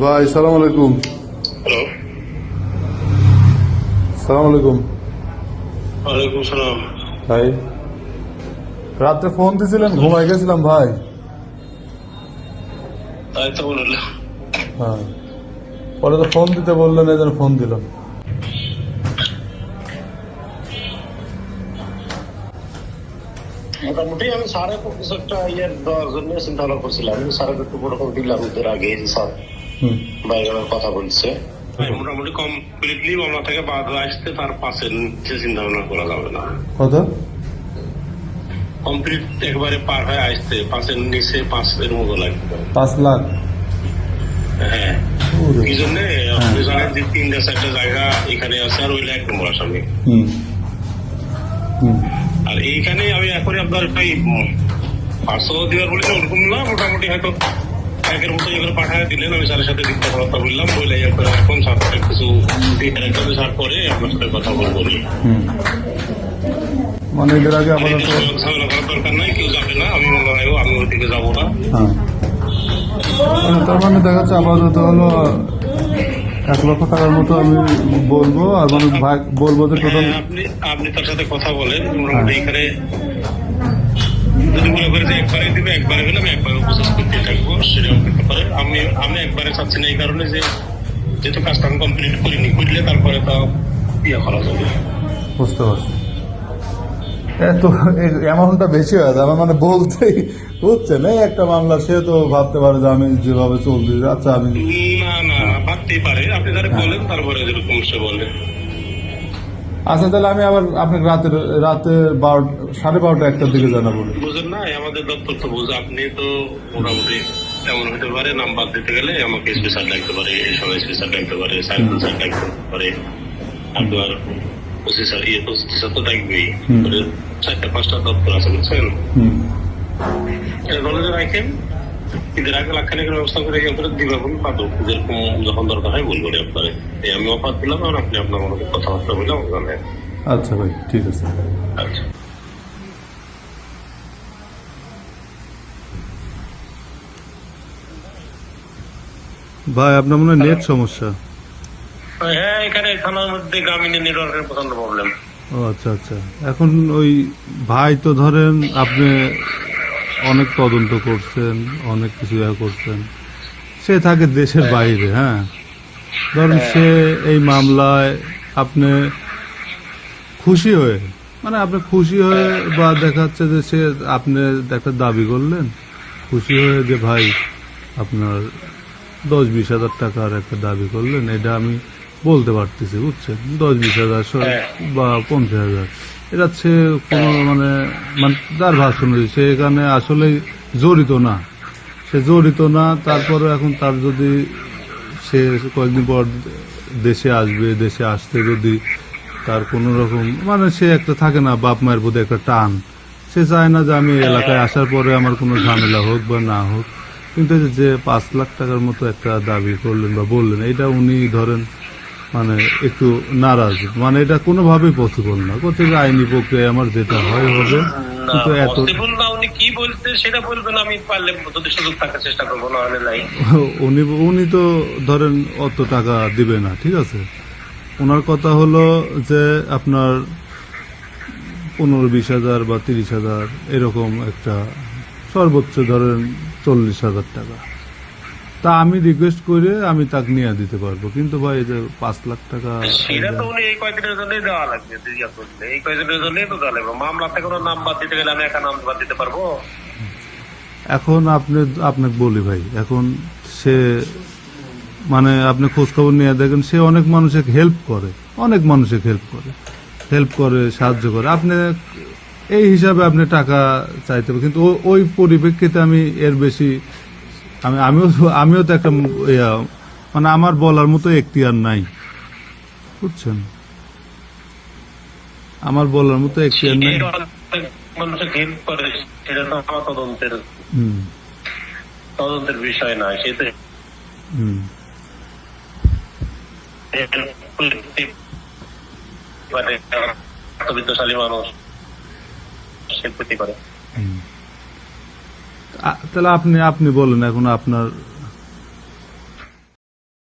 ভাই সালাম আলাইকুম। হ্যালো। সালাম আলাইকুম। ওয়ালাইকুম সালাম। ভাই রাত্রে ফোন দিয়েছিলেন ঘুমাই গেছিলাম ভাই। তাই তো বললাম। হ্যাঁ। পরে তো ফোন দিতে বললেন এই ফোন দিলাম। মোটামুটি আমি সাড়ে কিছু একটা ইয়ের দেওয়ার জন্য চিন্তা ভাবনা করছিলাম। আমি সাড়ে একটু প্রোটোকল দিলাম ওদের আগে যে স্যার বাইরে কথা বলছে। মোটামুটি কমপ্লিটলি মামলা থেকে বাদ আসতে তার পাশে নিচে চিন্তা ভাবনা করা যাবে না। কত? কমপ্লিট একবারে পার হয়ে আসতে পাঁচের নিচে পাঁচের মতো লাগবে। পাঁচ লাখ? হ্যাঁ। এই জন্য আপনি জানেন যে তিনটা চারটা জায়গা এখানে আছে আর ওইটা এক নম্বর আসামি হুম। হুম। এইখানে আমি এখন আপনার ভাই পাঁচশো দেওয়ার বলে ওরকম না মোটামুটি হয়তো একের মতো এগুলো পাঠায় দিলেন আমি স্যারের সাথে দিকটা কথা বললাম বলে এরপরে এখন স্যার কিছু একটা স্যার করে আপনার সাথে কথা বলব। মানে এদের আগে আপাতত ঝামেলা করার দরকার নাই কেউ যাবে না আমি মনে হয় আমি ওইদিকে যাব না। হ্যাঁ। মানে তার মানে দেখা যাচ্ছে আপাতত হলো এক লক্ষ টাকার মতো আমি বলব আর মানে বলব যে টোটাল হ্যাঁ, আপনি আপনি তার সাথে কথা বলেন। মোটামুটি এখানে যদি মনে করে যে একবারে দিবে একবারে হলে আমি একবারে প্রসেস করতে থাকব সেটাও করতে পারে আমি আমি একবারে চাচ্ছি না এই কারণে যে যেহেতু কাজটা আমি কমপ্লিট করিনি করলে তারপরে ইয়ে করা যাবে। বুঝতে পারছি। অ্যামাউন্টটা বেশি হয়ে যাবে মানে বলতেই বুঝছেন না একটা মামলা সে তো ভাবতে পারে যে আমি যেভাবে চলছি আচ্ছা আমি না না ভাবতেই পারে। আপনি তারা বলেন তারপরে যেরকম সে বলে। আচ্ছা তাহলে আমি আবার আপনাকে রাতে রাতে বারো সাড়ে বারোটা একটার দিকে জানাব। বুঝেন না আমাদের দপ্তর তো বুঝে আপনি তো মোটামুটি এমন হতে পারে নাম বাদ দিতে গেলে আমাকে স্পেশাল ডাকতে পারে এই সময় স্পেশাল ডাকতে পারে সাইকেল স্যার ডাকতে পারে আপনার ওসি স্যার ইয়ে ওসি স্যার তো ডাকবেই। চারটা পাঁচটা দপ্তর আছে বুঝছেন? হুম। নলেজে রাখেন ঈদের আগে লাখখানিকের ব্যবস্থা করে দিবে পাবো। যেরকম যখন দরকার হয় বলব আপনারে। এই আমি অফার দিলাম আর আপনি আপনার মনে কথাবার্তা বললাম জানেন আচ্ছা ভাই ঠিক আছে। আচ্ছা। ভাই আপনার মনে হয় নেট সমস্যা? হ্যাঁ এখানে থানার মধ্যে গ্রামীণ নেটওয়ার্কের প্রচণ্ড প্রবলেম ও আচ্ছা আচ্ছা। এখন ওই ভাই তো ধরেন আপনি অনেক তদন্ত করছেন অনেক কিছু করছেন। সে থাকে দেশের বাইরে হ্যাঁ। ধরুন সে এই মামলায় আপনি খুশি হয়ে মানে আপনি খুশি হয়ে বা দেখাচ্ছে যে সে আপনি একটা দাবি করলেন খুশি হয়ে যে ভাই আপনার দশ বিশ হাজার টাকার একটা দাবি করলেন এটা আমি বলতে পারতেছি বুঝছেন? দশ বিশ হাজার হ্যাঁ। বা পঞ্চাশ হাজার। এটা সে কোনো মানে মানে তার ভাষণ সে এখানে আসলে জড়িত না। সে জড়িত না তারপরে এখন তার যদি সে কয়েকদিন পর দেশে আসবে, দেশে আসতে যদি তার কোনো রকম মানে সে একটা থাকে না, বাপ মায়ের প্রতি একটা টান। সে চায় না যে আমি এলাকায় আসার পরে আমার কোনো ঝামেলা হোক বা না হোক। কিন্তু যে পাঁচ লাখ টাকার মতো একটা দাবি করলেন বা বললেন, এটা উনি ধরেন মানে একটু নারাজ। মানে এটা কোনোভাবেই পসিবল না। কোথায় আইনি প্রক্রিয়া আমার যেটা হয় হবে কিন্তু এত উনি কি বলতে সেটা বলবেন আমি পারলে যদি সুযোগ থাকার চেষ্টা করব না নাই। উনি উনি তো ধরেন অত টাকা দিবে না ঠিক আছে? ওনার কথা হলো যে আপনার পনেরো বিশ হাজার বা তিরিশ হাজার এরকম একটা সর্বোচ্চ ধরেন চল্লিশ হাজার টাকা। তা আমি রিকোয়েস্ট করে আমি তাকে নিয়ে দিতে পারব। কিন্তু ভাই এই যে পাঁচ লাখ টাকা সেটা তো উনি এই কয়েকদিনের জন্যই দেওয়া লাগবে ইয়া করলে। এই কয়েকদিনের জন্যই তো দেওয়া লাগবে। কোনো নাম বাদ দিতে গেলে আমি একা নাম বাদ দিতে পারব? এখন আপনি আপনাকে বলি ভাই এখন সে মানে আপনি খোঁজ খবর নিয়ে দেখেন সে অনেক মানুষকে হেল্প করে অনেক মানুষকে হেল্প করে। হেল্প করে সাহায্য করে। আপনি এই হিসাবে আপনি টাকা চাইতে হবে কিন্তু ওই পরিপ্রেক্ষিতে আমি এর বেশি আমি আমিও আমিও তো একটা মানে আমার বলার মতো এখতিয়ার নাই। বুঝছেন? আমার বলার মতো এখতিয়ার নাই। তদন্তের বিষয় না সে তো মানে মানুষ সে করে। তাহলে আপনি আপনি বলেন এখন আপনার